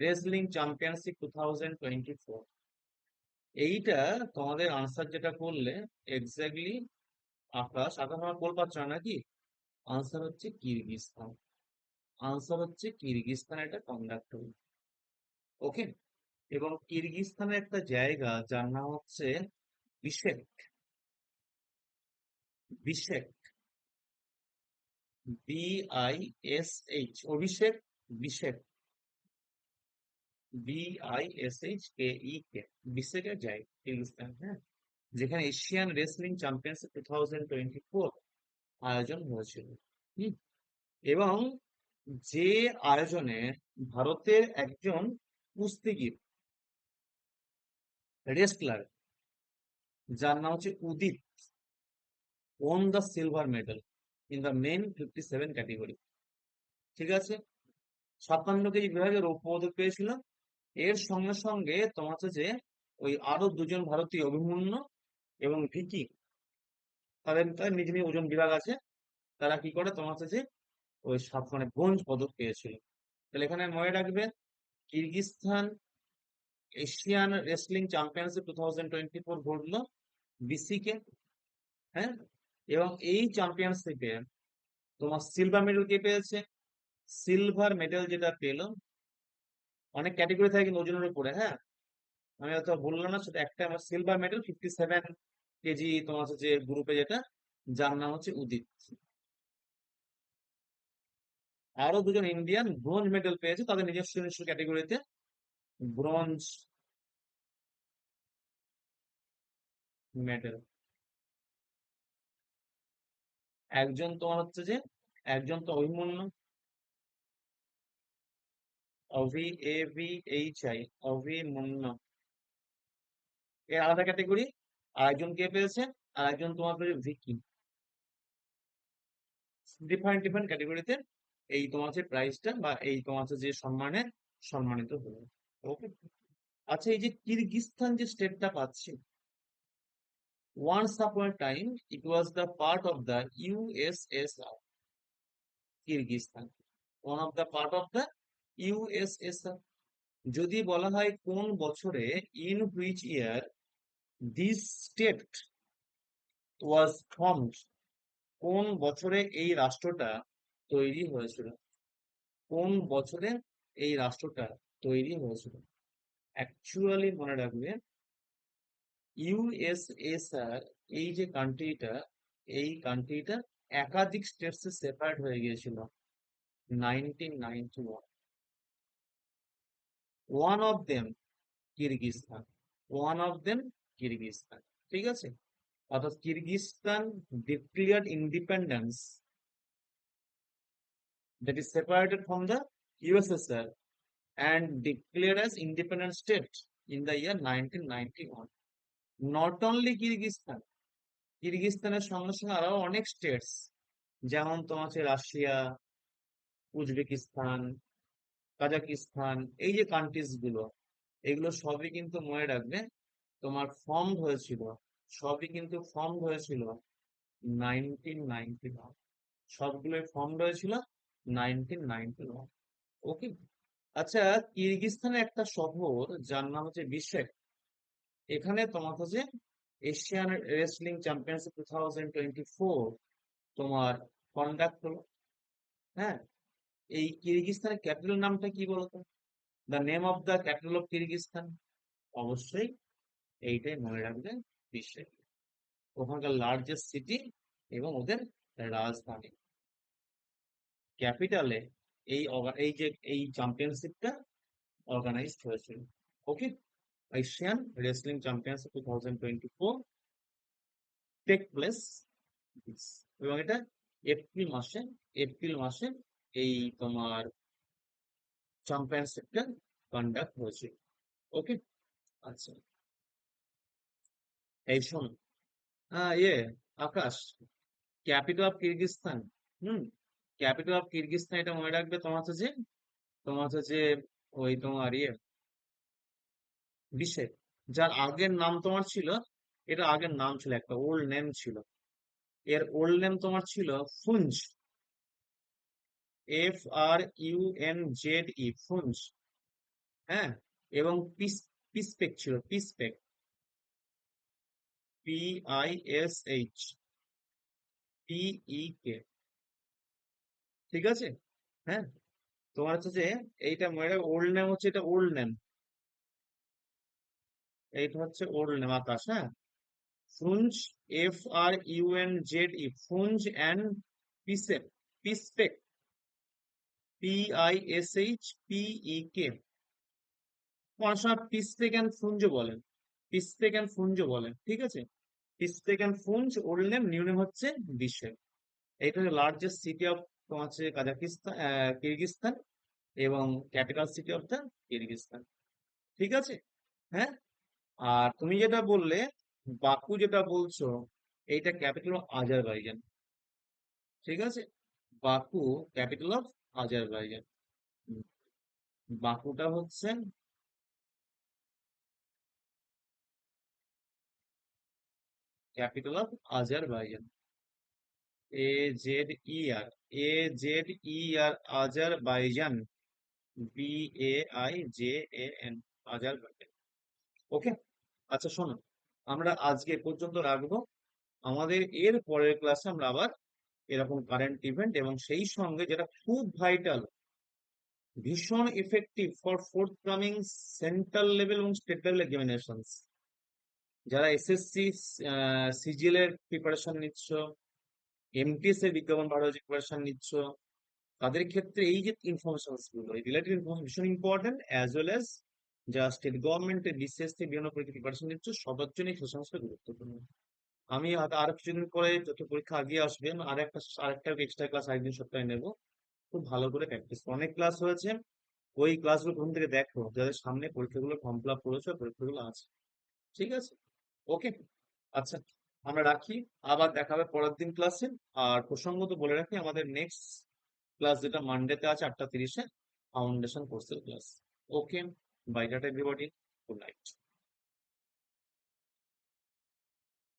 Wrestling championship two thousand twenty four এইটা তোমাদের answer যেটা করলে এক্স্যাক্টলি আকাশ আকাশ আমার বল পাচ্ছ না নাকি আনসার হচ্ছে কিরগিজস্তান। আনসার হচ্ছে কিরগিজস্তান এটা কন্ডাক্ট হবে ওকে এবং কিরগিজস্তানের একটা জায়গা যার নাম হচ্ছে Bishkek. Bishkek. B I S H Abhishek Bishkek. B I S H K E K বিশেকের জায়গা কিরগিজস্তান হ্যাঁ? যেখানে Asian wrestling championship two thousand twenty four আয়োজন হয়েছিল। এবং যে আয়োজনে ভারতের একজন কুস্তিগির, রেসলার, যার নাম হচ্ছে Udit won the silver medal in the men fifty seven category ঠিক আছে? ছাপ্পান্ন কেজি বিভাগে রৌপ্য পদক পেয়েছিল এর সঙ্গে সঙ্গে তোমার হচ্ছে যে ওই আরও দুজন ভারতীয় অভিমন্যু এবং ভিকি, তাদের নিজ নিজ ওজন বিভাগ আছে, তারা কি করে তোমার হচ্ছে যে ওই সাত মানে ব্রোঞ্জ পদক পেয়েছিল। তাহলে এখানে মনে রাখবে, Kyrgyzstan Asian wrestling championship two thousand twenty four ঘটলো বিসিকে হ্যাঁ? এবং এই চ্যাম্পিয়নশিপে তোমার সিলভার মেডেল কে পেয়েছে? সিলভার মেডেল যেটা পেল অনেক ক্যাটেগরি থাকে কিন্তু ওজনের উপরে হ্যাঁ? আমি হয়তো বললাম না সেটা একটা আমার silver medal fifty seven KG তোমার হচ্ছে যে গ্রুপে যেটা, যার নাম হচ্ছে উদিত। আরও দুজন ইন্ডিয়ান ব্রোঞ্জ মেডেল পেয়েছে, তাদের নিজস্ব নিজস্ব ক্যাটেগরিতে ব্রোঞ্জ মেডেল একজন তোমার হচ্ছে যে, একজন তো Abhimanyu. Abhi, A, V, H, I Abhimanyu এর আলাদা ক্যাটেগরি? আর একজন কে পেয়েছে? আর একজন তোমার পেয়েছে ভিকি। ডিফারেন্ট ডিফারেন্ট ক্যাটেগরিতে এই তোমার হচ্ছে প্রাইজটা বা এই তোমার যে সম্মানে সম্মানিত হলো। ওকে আচ্ছা এই যে কিরগিজস্তান যে স্টেটটা পাচ্ছি, once upon a time it was the part of the USSR one of the part of the USSR যদি বলা হয় কোন বছরে in which year this state was formed? কোন বছরে এই রাষ্ট্রটা তৈরি হয়েছিল? কোন বছরে এই রাষ্ট্রটা তৈরি হয়েছিল? অ্যাকচুয়ালি মনে রাখবে ইউএসএসআর এই যে কান্ট্রিটা এই কান্ট্রিটা একাধিক স্টেটসে সেপারেট হয়ে গিয়েছিল। Nineteen ninety one one of them Kyrgyzstan one of them Kyrgyzstan ঠিক আছে? অর্থাৎ Kyrgyzstan declared independence that is separated from the USSR and declared as independent state in the year 1991. Not only Kyrgyzstan কিরগিজস্তানের সঙ্গে সঙ্গে আরও অনেক states যেমন তোমার হচ্ছে রাশিয়া, উজবেকিস্তান কাজাকিস্তান, এই যে কান্ট্রিজগুলো, এগুলো সবই কিন্তু মনে রাখবে তোমার ফর্ম হয়েছিল। সবই কিন্তু ফর্ম হয়েছিল নাইনটিন নাইনটি ওয়ান সবগুলোই ফর্ম হয়েছিল নাইনটিন নাইনটি ওয়ান ওকে আচ্ছা কিরগিজস্তানের একটা শহর, যার নাম হচ্ছে বিশেক। এখানে তোমার হচ্ছে Asian wrestling championship two thousand twenty four তোমার কন্ডাক্ট হলো। হ্যাঁ? এই কিরগিজস্তানের ক্যাপিটাল নামটা কি বলতো? The name of the capital of Kyrgyzstan অবশ্যই এইটাই মনে রাখবে বিশ্বের ওখানকার লার্জেস্ট সিটি এবং ওদের রাজধানী। ক্যাপিটালে এই এই যে, এই চ্যাম্পিয়নশিপটা অর্গানাইজড হয়েছিল। Okay Asian wrestling championship two thousand twenty four take place এবং এটা এপ্রিল মাসে এপ্রিল মাসে এই তোমার চ্যাম্পিয়নশিপটা কন্ডাক্ট হয়েছে। ওকে আচ্ছা। এই শোন। ইয়ে Akash. Capital of Kyrgyzstan hmm? Capital of Kyrgyzstan এটা মনে রাখবে তোমার যে, তোমার হচ্ছে যে ওই তোমার ইয়ে বিশেষ যার আগের নাম তোমার ছিল এটা আগের নাম ছিল একটা ওল্ড নেম ছিল। এর ওল্ড নেম তোমার ছিল Frunze F R U N Z E Frunze হ্যাঁ? এবং পিস পিসপেক ছিল Pishpek P I S H P E K ঠিক আছে? হ্যাঁ? তোমার হচ্ছে যে এইটা মনে ওল্ড নেম হচ্ছে এটা ওল্ড নেম এইটা হচ্ছে ওল্ড নেম আকাশ হ্যাঁ? Frunze F R U N Z E Frunze and পিসেপ Pishpek P I S H P E K অনেক সময় পিসপেক অ্যান্ড ফ্রুঞ্জ বলেন পিসপেক অ্যান্ড ফ্রুঞ্জ বলেন ঠিক আছে? Pishpek and Frunze old name new name হচ্ছে বিশ্বের এইটা হচ্ছে লার্জেস্ট সিটি অফ হচ্ছে কাজাকিস্তান আহ, কিরগিজস্তান এবং capital city of the Kyrgyzstan ঠিক আছে? হ্যাঁ? আর তুমি যেটা বললে বাকু যেটা বলছো এইটা ক্যাপিটাল অফ আজারবাইজান ঠিক আছে? বাকু ক্যাপিটাল অফ আজারবাইজান বাকুটা হচ্ছে capital of Azerbaijan. A Z E R, A Z E R Azerbaijan, B A I J A N, Azerbaijan. Okay আচ্ছা শোনো, আমরা আজকে পর্যন্ত রাখব। আমাদের এর পরের ক্লাসে আমরা আবার এরকম কারেন্ট ইভেন্ট এবং সেই সঙ্গে যেটা খুব ভাইটাল ভীষণ effective for fourth coming central level এবং স্টেট লেভেল এক্সামিনেশনস যারা এসএসসি সিজিএল এর প্রিপারেশন নিচ্ছ এমটিএস এর বিজ্ঞাপন বাড়ানোর প্রিপারেশন নিচ্ছ, তাদের ক্ষেত্রে এই যে ইনফরমেশনগুলো, এই রিলেটেড ইনফরমেশন ভীষণ ইম্পর্টেন্ট অ্যাজ ওয়েল অ্যাজ যারা স্টেট গভর্নমেন্টের বিসিএস থেকে বিভিন্ন পরীক্ষা প্রিপারেশন নিচ্ছ, সবার জন্য এই গুরুত্বপূর্ণ। আমি আর কিছুদিন পরে যত পরীক্ষা আগিয়ে আসবে আমি আর একটা আর একটা এক্সট্রা ক্লাস একদিন সপ্তাহে নেব। খুব ভালো করে প্র্যাকটিস অনেক ক্লাস হয়েছে, ওই ক্লাসগুলো প্রথম থেকে দেখো। যাদের সামনে পরীক্ষাগুলো ফর্ম ফিল আপ করেছ, পরীক্ষাগুলো আছে। ঠিক আছে? ওকে আচ্ছা আমরা রাখি। আবার দেখা হবে পরের দিন ক্লাসে আর প্রসঙ্গত বলে রাখি, আমাদের নেক্সট ক্লাস যেটা মানডেতে আছে, আটটা তিরিশে ফাউন্ডেশন কোর্সের class okay bye tata everybody good night